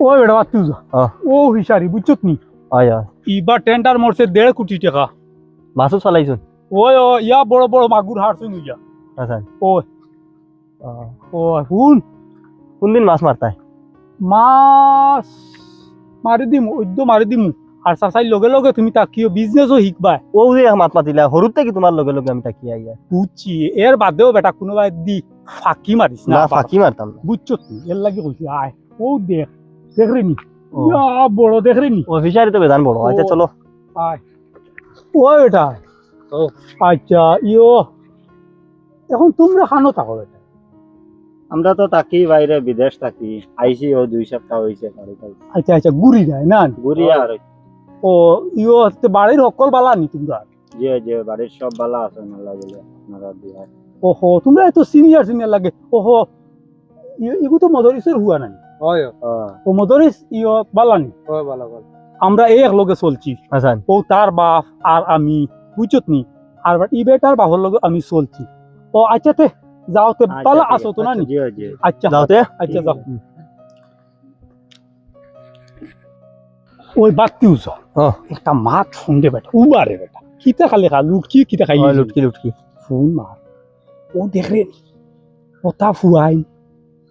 ও বাতি যা। ও হিসারি বুঝছত নি? ইবার টেন্ডার মরছে দেড় কোটি টাকা। মাছও চলাইছোন? ওই ও ইয়া বড় বড় মাগুর হারছুন ইয়া আচ্ছা। ও ও শুন। কোনদিন মাছ মারতাই? মাছ মারি দিমু ওদ্য মারি দিমু। আর চাচাই লগে লগে তুমি তাকিও বিজনেসও শিকবা? ও যে মাত মাতিলা সৰুতে কি তোমাৰ লগে লগে আমি তাকি আইয়া? বুঝছি এর বাদেও বেটা কোনোবাই দি ফাঁকি মারিস না না ফাঁকি মারতাম না। বুঝছ তুই এর লাগে কইছি আয়। ও দেখ দেখরে নি ও। ইয়া বড় দেখরে নি ও ফিশারি তো বেদান বড়। আচ্ছা চলো। আয়। ও এটা ও। আচ্ছা ইয়ো। এখন তোমরা খানো থাকো আমরা তো থাকি বাইরে বিদেশ থাকি। আইসি ও দুই সপ্তাহ আচ্ছা আচ্ছা যায় না? ঘুরি আর ও ইয়ো বাড়ির সকল বালা নি তোমরা? যে যে বাড়ির সব বালা আছে বলে আপনারা বিহার ওহো তোমরা এত সিনিয়র সিনিয়র লাগে। ওহো ইগু তো মদরিসের হুয়া নাই। ও মদরিস ইয়ো আমরা এক লগে চলছি। আচ্ছা ও তার বাপ আর আমি বুঝছত নি? আর ই বেটার বাপর লগে আমি চলছি। ও আচ্ছা তে যাও তে পালা আসো তো না জি জি আচ্ছা। যাওতে? আচ্ছা যাও। ওই বাতি উজ। একটা মাত ফোন দে বেটা উবারে বেটা। কিতা খালি খা লুটকি কিতা খাই লুটকি লুটকি। ফোন মার। ও দেখ রে ওটা ফুয়াই।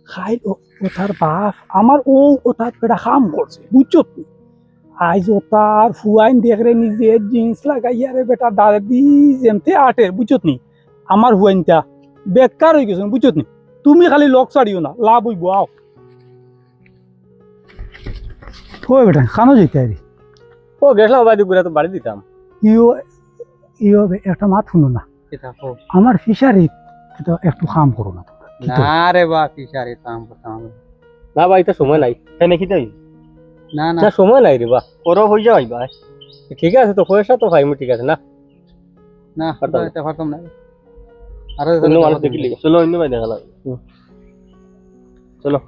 খাই ও ওটার বাপ আমার ও ওটার পেটা কাম করছে বুঝছ তুই আইজ ওটার ফুয়াইন দেখ রে নিজে জিন্স লাগাইয়া রে বেটা দাঁড়ে দি যেমতে আটের বুঝছ নি আমার হুয়াইনটা বেকার হয়ে গেছে বুঝছ নি তুমি খালি লক ছাড়িও না লাভ হইব আও। ওই বেটা খানো যেতে আরে? ও গেছিলাম বাইরে ঘুরে তো বাড়ি দিতাম। ইও ইও একটা মাত শুনো না। আমার ফিশারি এটা একটু কাম করো না? না রে বা ফিশারি কাম করতাম না ভাই তো সময় নাই। তাই নাকি তাই না না। না সময় নাই রে বা। হয়ে ভাই। ঠিক আছে তো পয়সা তো ভাই ঠিক আছে না। না না। এটা পারতাম না। আরও অন্য মানুষ দেখিলি? চলো অন্য ভাই দেখালাম চলো।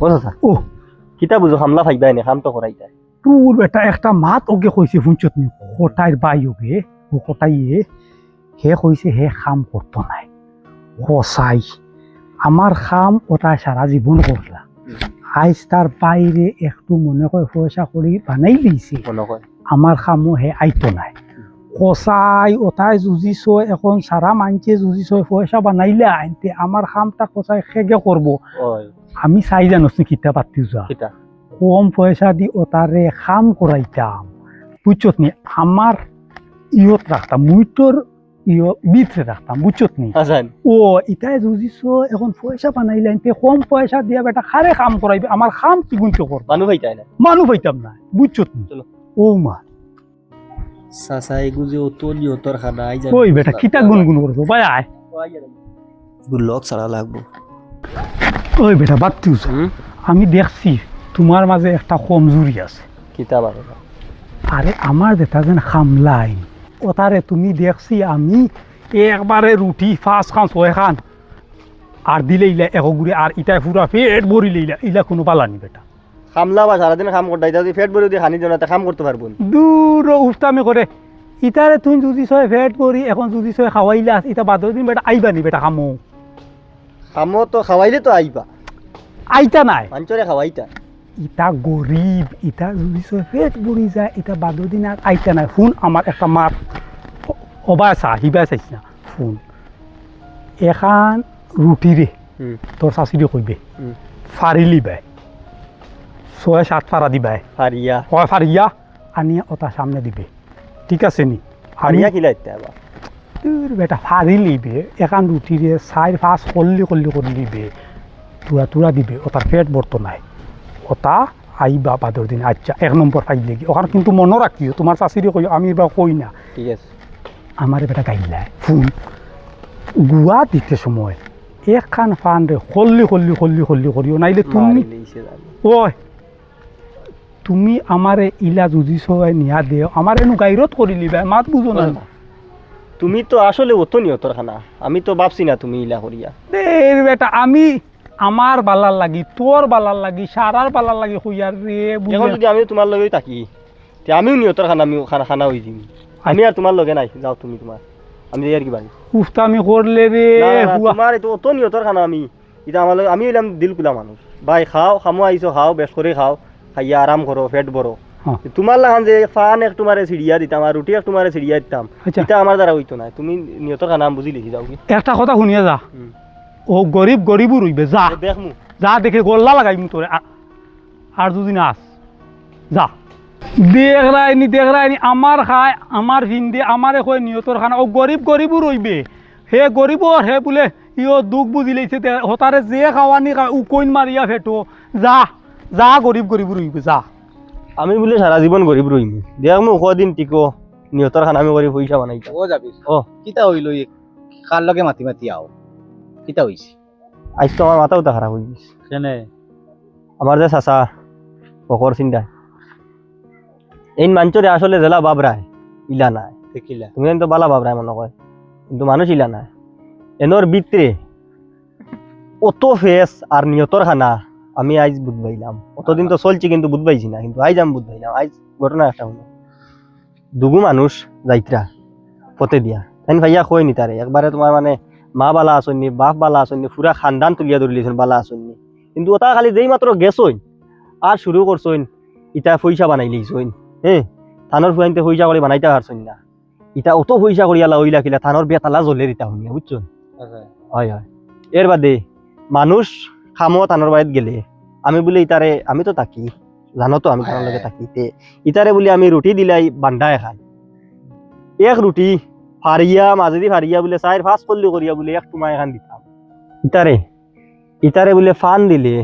বলো ও। কিতা বুঝো হামলা ফাইবাই নি হাম তো করাই যায়। তোর বেটা একটা মাত ওকে কইছে শুনছত নি কটাইর বাই ওকে ও কটাইয়ে। হে কইছে হে খাম করতো নাই? কসাই আমার খাম ওটা সারা জীবন করলা আইজ তার বাইরে একটু মনে করে পয়সা করি বানাই দিয়েছে আমার খামো হে আইতো নাই। কসাই ওটাই যুঁজিছ এখন সারা মানছে যুঁজিছ পয়সা বানাইলে। আনতে আমার খামটা কসাই সেগে করব আমি চাই জানোস নি কিতা পাতি যা কম পয়সা দি ওটারে খাম করাইতাম বুঝছত নি? আমার ইয়ত রাখতাম মুই তোর ইয় বিতরে রাখতাম বুঝছত নি? ও ইটাই যুঁজিছ এখন পয়সা বানাইলে আনতে কম পয়সা দিয়া বেটা খারে কাম করাইবে আমার খাম কি গুঞ্চ করব মানুষ ফাইতাই না পাইতাম না বুঝছত নি? ও মা। চাচা এগু যে অতর নিয়তর খানা আই ওই বেটা গুনগুন করছ ভাই আয় লক ছাড়া লাগবো। ওই বেটা বাদ হুম? আমি দেখছি তোমার মাঝে একটা কমজোরি আছে। কিতা আরে আমার যেটা যেন খামলাই ওটারে তুমি দেখছি আমি একবারে রুটি ফাঁস খান ছয় খান। আর দিলে ইলা এক গুড়ি আর ইটাই পুরা পেট ভরিলে ইলা ইলা কোনো পালানি বেটা। খামলা বা সারাদিন খাম করতে যদি ফেট ভরে দিয়ে খানি জনাতে খাম করতে পারব। না। দূর উফতামি করে ইটারে তুমি যদি ছয় পেট ভরি এখন যদি ছয় খাওয়াইলা ইটা বাদ দিন বেটা আইবা নি বেটা খামো। খামো তো খাওয়াইলে তো আইবা। আইতা নাই। পাঞ্চরে খাওয়াইতা। ইটা গরিব ইটা যদি পেট ভরি যায় ইটা বাদ দিন আর আইতা নাই। শুন আমার একটা মাত। অবা চা হিবা চাইছি না শুন। এখান রুটিরে হুম। তোর শাশুড়ি কইবে। ফারিলি বাই। ছয় সাত ফারা দিবাই হারিয়া কয় ফারিয়া আনিয়া ওটা সামনে দিবে। ঠিক আছে নি? হারিয়া খিলাইতে আবার তোর বেটা ফারি লিবে এখান রুটিরে চাই পাঁচ কল্লি কল্লি করে লিবে তুরা তুরা দিবে। ওটার পেট বর্ত নাই। ওটা আইবা বাদর দিন আচ্ছা এক নম্বর ফাইল লেগে ওখানে কিন্তু মনে রাখিও তোমার শাশুড়ি কই আমি বা কই না। ঠিক আছে। আমার বেটা গাইলাই ফোন গুয়া দিতে সময় একখান ফান রে হল্লি হল্লি হল্লি হল্লি করিও নাইলে তুমি ওই তুমি আমারে ইলা যুঁজিছ নিয়া দেও। আমার এনু গাইরত কৰি লিবা মাত বুঝো না। তুমি তো আসলে অত নিয়তর খানা। আমি তো ভাবছি না তুমি ইলা করিয়া বেটা আমি আমার বালার লাগি তোর বালার লাগি সারার বালার লাগি হইয়ার রে এখন যদি আমি তোমার লগে থাকি আমিও নিয়তর খানা আমি খানা হয়ে দিম। আমি আর তোমার লগে নাই যাও তুমি তোমার আমি আর কি বাড়ি উফতামি করলে রে না, না, না, তোমার তো অত নিয়তর খানা আমি। এটা আমার আমি হইলাম দিল কুলা মানুষ ভাই খাও খামো আইছো খাও বেশ করে খাও। খাইয়া আরাম করো পেট বড়ো। তোমার লাগান যে ফান এক তোমারে সিঁড়িয়া দিতাম আর রুটি এক তোমারে সিঁড়িয়া দিতাম আচ্ছা। এটা আমার দ্বারা হইতো না তুমি নিয়তর খানা বুঝি লিখি যাও একটা কথা শুনিয়ে যা। ও গরিব গরিবও রইবে যা। দেখমু যা দেখে গোল্লা লাগাইম তোরে। আর- দুদিন আস। যা। দেখ রায়নি দেখ রায়নি আমার খায় আমার ভিন্দে আমারে কই নিয়তর খানা। ও গরিব গরিবও রইবে। হে গরিবর হে বোলে ইও দুখ বুঝি লাইছে তে- হতারে যে খাওয়ানি খায় উকইন মারিয়া ফেটো। যা যা গরিব গরিব রইবে যা। আমি বলে সারা জীবন গরিব রইম। দেখমু কদিন টিকো নিয়তর খান আমি করে পয়সা বানাইতাম ও যাবি। ও। কিতা হইল কার লগে মাতি মাতি আও। কিতা হইছে? আজ তো আমার মাথাও তো খারাপ হয়ে গেছে। কেনে? আমার যে চাচা পকর চিন্তা এই আসলে জেলা বাবরায় ইলা নাই। দেখিলা তুমি তো বালা বাবরায় মনে কয় কিন্তু মানুষ ইলা নাই। এনর ভিতরে অত ফেস আর নিয়তর খানা আমি আজ বুধ পাইলাম অতদিন তো চলছি কিন্তু বুধ পাইছি না কিন্তু আজ আমি বুধ পাইলাম আজ ঘটনা একটা হলো। দুগু মানুষ যাইত্রা পতে দিয়া। তাই ভাইয়া কই নি তারে একবারে তোমার মানে মা বালা আসননি বাপ বালা আসননি পুরা খানদান তুলিয়া ধরিলেছেন বালা আসননি। কিন্তু ওটা খালি যেই মাত্র গেছইন আর শুরু করছইন ইটা পয়সা বানাই লিছইন হ্যাঁ থানোর ফুয়াইনতে পয়সা করে বানাইতে পারছইন না। ইটা অত পয়সা করিয়ালা ওইলা কিলা থানোর বেতালা জ্বলে দিতা শুনিয়া বুঝছ হয় হয়। এর বাদে মানুষ খামো থানোর বাড়িত গেলে আমি বলি ইতারে আমি তো তাকি জানো তো আমি থানোর লগে তাকি তে ইতারে বলি আমি রুটি দিলাই বান্ধাই খাই এক রুটি ফারিয়া, মাজেদি ফারিয়া বলে চাইর ফাঁস পল্লি করিয়া বলে, এক টুমা এখান দিতাম। ইতারে ইতারে বলে ফান দিলে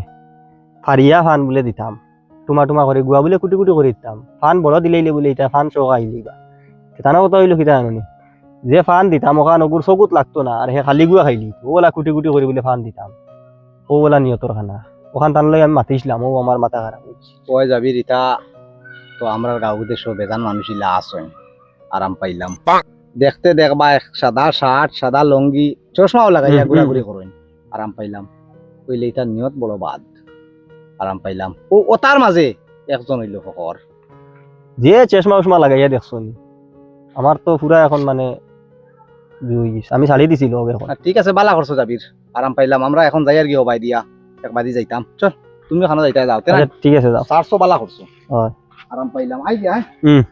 ফারিয়া ফান বলে দিতাম। টুমা টুমা করে গুয়া বলে, কুটি কুটি করে দিতাম। ফান বড় দিলেইলে বলে ইটা ফান চৌকা আইলি বা তানা কথা হইল কিতা জানি যে ফান দিতাম ওখান ওগুর চকুত লাগতো না আর সে খালি গুয়া খাইলি। ও বলা কুটি কুটি করে বলে ফান দিতাম। ও বলা নিয়তর খানা। ওখান তান লগে আমি মাতিছিলাম, ও আমার মাথা খারাপ হয়েছে ওই যাবি রিতা তো আমরা গাঁও দেশ বেজান মানুষ আসেন আরাম পাইলাম। দেখতে দেখবা সাদা শার্ট সাদা লঙ্গি চশমাও লাগাইয়া ঘুরাঘুরি করেন। আরাম পাইলাম। কইলে এটা নিয়ত বড় বাদ। আরাম পাইলাম। ও ও তার মাঝে একজন হইল ফকর। যে চশমা উসমা লাগাইয়া দেখছ আমার তো পুরা এখন মানে। আমি ছাড়িয়ে দিছিল এখন। ঠিক আছে বালা করছ যাবির আরাম পাইলাম। আমরা এখন যাই আর কি হবাই দিয়া। এক বাদি যাইতাম। চল তুমি খানা যাইতা যাও। আচ্ছা, ঠিক আছে যাও। চারশো বালা করছ হয়। আরাম পাইলাম। আই দিয়া হ্যাঁ? হুম